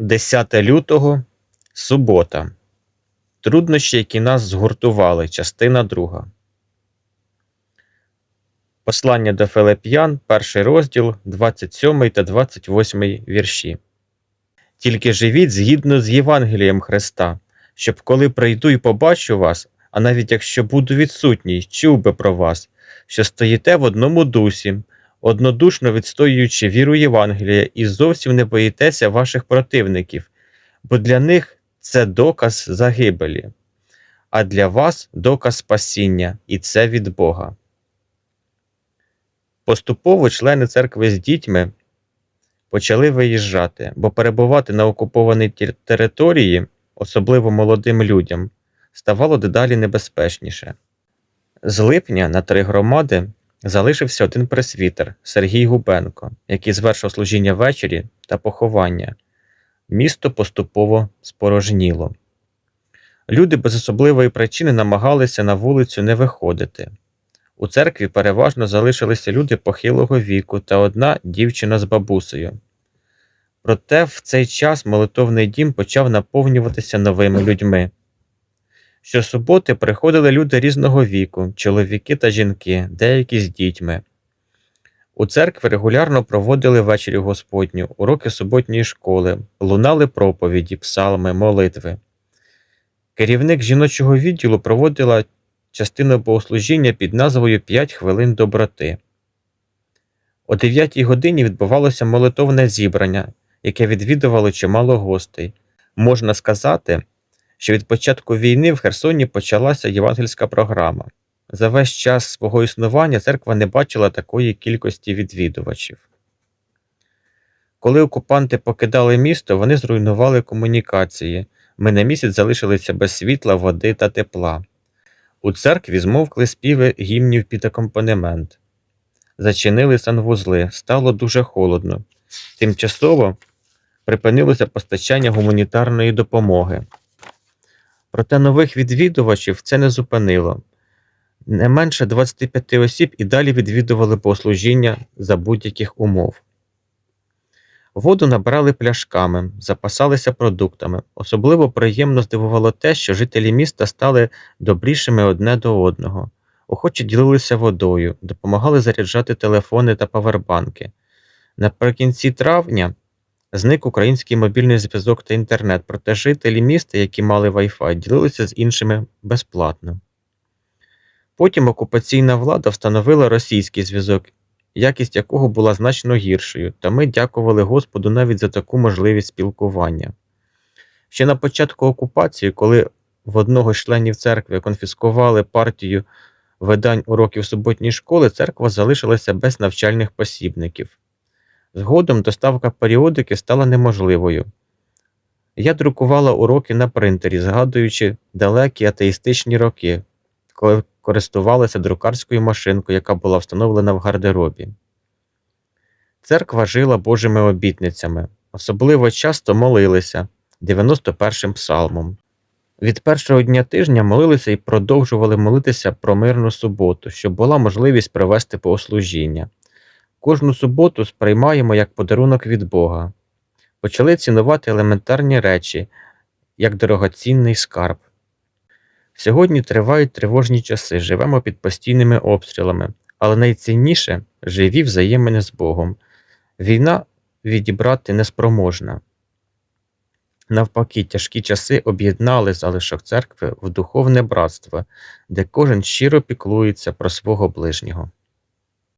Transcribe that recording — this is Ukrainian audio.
10 лютого, субота. Труднощі, які нас згуртували. Частина 2. Послання до Филип'ян, перший розділ, 27 та 28 вірші. Тільки живіть згідно з Євангелієм Христа, щоб коли прийду і побачу вас, а навіть якщо буду відсутній, чув би про вас, що стоїте в одному дусі, однодушно відстоюючи віру Євангелія і зовсім не боїтеся ваших противників, бо для них це доказ загибелі, а для вас доказ спасіння, і це від Бога. Поступово члени церкви з дітьми почали виїжджати, бо перебувати на окупованій території, особливо молодим людям, ставало дедалі небезпечніше. З липня на три громади залишився один пресвітер Сергій Губенко, який звершив служіння ввечері та поховання. Місто поступово спорожніло. Люди без особливої причини намагалися на вулицю не виходити. У церкві переважно залишилися люди похилого віку та одна дівчина з бабусею. Проте в цей час молитовний дім почав наповнюватися новими людьми. Щосуботи приходили люди різного віку, чоловіки та жінки, деякі з дітьми. У церкві регулярно проводили вечері Господню, уроки суботньої школи, лунали проповіді, псалми, молитви. Керівник жіночого відділу проводила частину богослужіння під назвою «П'ять хвилин доброти. О 9 годині відбувалося молитовне зібрання, яке відвідувало чимало гостей. Можна сказати, що від початку війни в Херсоні почалася євангельська програма. За весь час свого існування церква не бачила такої кількості відвідувачів. Коли окупанти покидали місто, вони зруйнували комунікації. Ми на місяць залишилися без світла, води та тепла. У церкві змовкли співи гімнів під акомпанемент. Зачинили санвузли, стало дуже холодно. Тимчасово припинилося постачання гуманітарної допомоги. Проте нових відвідувачів це не зупинило. Не менше 25 осіб і далі відвідували богослужіння за будь-яких умов. Воду набрали пляшками, запасалися продуктами. Особливо приємно здивувало те, що жителі міста стали добрішими одне до одного, охоче ділилися водою, допомагали заряджати телефони та павербанки. Наприкінці травня зник український мобільний зв'язок та інтернет, проте жителі міста, які мали Wi-Fi, ділилися з іншими безплатно. Потім окупаційна влада встановила російський зв'язок, якість якого була значно гіршою, та ми дякували Господу навіть за таку можливість спілкування. Ще на початку окупації, коли в одного з членів церкви конфіскували партію видань уроків суботньої школи, церква залишилася без навчальних посібників. Згодом доставка періодики стала неможливою. Я друкувала уроки на принтері, згадуючи далекі атеїстичні роки, коли користувалася друкарською машинкою, яка була встановлена в гардеробі. Церква жила Божими обітницями, особливо часто молилися 91-м псалмом. Від першого дня тижня молилися і продовжували молитися про мирну суботу, щоб була можливість провести богослужіння. Кожну суботу сприймаємо як подарунок від Бога. Почали цінувати елементарні речі, як дорогоцінний скарб. Сьогодні тривають тривожні часи, живемо під постійними обстрілами, але найцінніше живі взаємини з Богом. Війна відібрати неспроможна. Навпаки, тяжкі часи об'єднали залишок церкви в духовне братство, де кожен щиро піклується про свого ближнього.